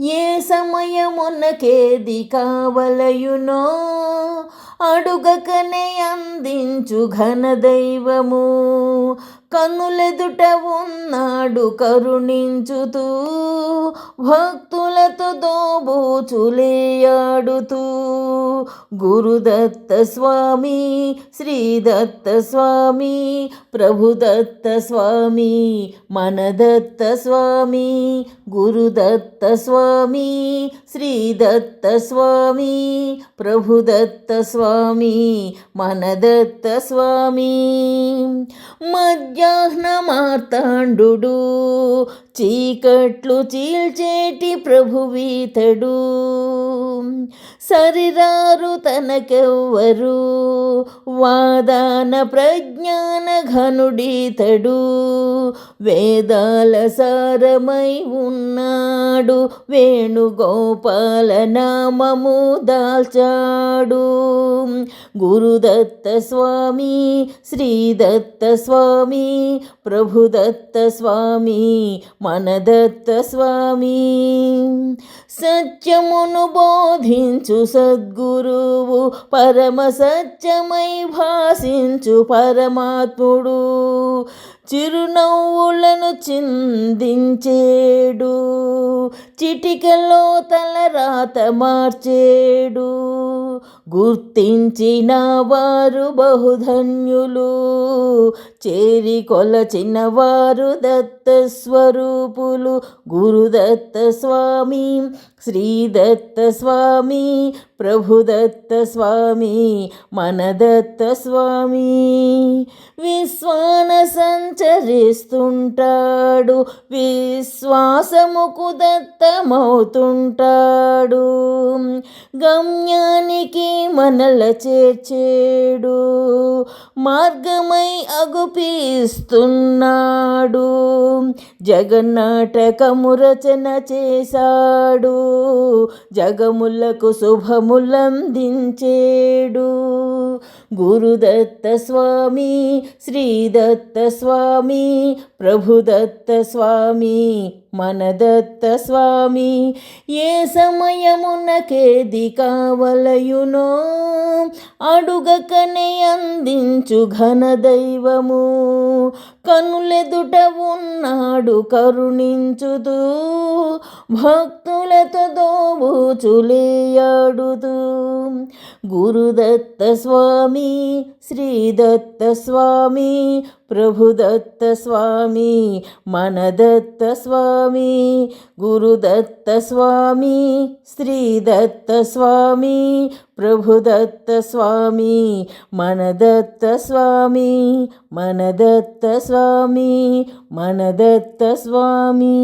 ఏ సమయమునకేది కావలయునో అడుగకనే అందించు ఘన దైవము కన్నులెదుట ఉన్నాడు కరుణించుతూ భక్తులతో దోబూచులేయాడుతూ. గురుదత్త స్వామి శ్రీదత్త స్వామి ప్రభుదత్త స్వామి మనదత్త స్వామి గురుదత్త స్వామి శ్రీదత్త స్వామి ప్రభుదత్త స్వామి మనదత్త స్వామి. మధ్యాహ్న మార్తాండు చీకట్లు చీల్చేటి ప్రభువీతడు సరిరారు తనకెవ్వరు. వాదాన ప్రజ్ఞాన ఘనుడీతడు. వేదాల సారమై ఉన్నాడు. వేణుగోపాల నామము దాల్చాడు. గురుదత్త స్వామి శ్రీదత్త స్వామి ప్రభుదత్త స్వామి మనదత్త స్వామి సత్యమును బోధించు సద్గురువు పరమ సత్యమై భాసించు పరమాత్ముడు. చిరునవ్వులను చిందించేడు చిటికలో తలరాత మార్చేడు. గుర్తించిన వారు బహుధన్యులు చేరి కొలచిన వారు దత్త స్వరూపులు. గురుదత్త స్వామి శ్రీదత్త స్వామి ప్రభుదత్త స్వామి మనదత్త స్వామి. విశ్వాన సంచరిస్తుంటాడు విశ్వాసముకు దత్తమవుతుంటాడు గమ్యానికి మనల చేర్చేడు మార్గమై అగు అగుపిస్తున్నాడు జగన్నాటకము రచన చేశాడు. జగములకు శుభములందించేడు. గురుదత్త స్వామి శ్రీదత్త స్వామి ప్రభుదత్త స్వామి మనదత్త స్వామి ఏ సమయమునకేది కావలయునో అడుగకనే అందించు ఘన దైవము కనులెదుట ఉన్నాడు కరుణించుదు భక్తులతో దోబూచులేయాడుతూ गुरुदत्तस्वामी श्रीदत्तस्वामी प्रभुदत्तस्वामी मनदत्तस्वामी गुरुदत्तस्वामी श्रीदत्तस्वामी प्रभुदत्तस्वामी मनदत्तस्वामी मनदत्तस्वामी मनदत्तस्वामी।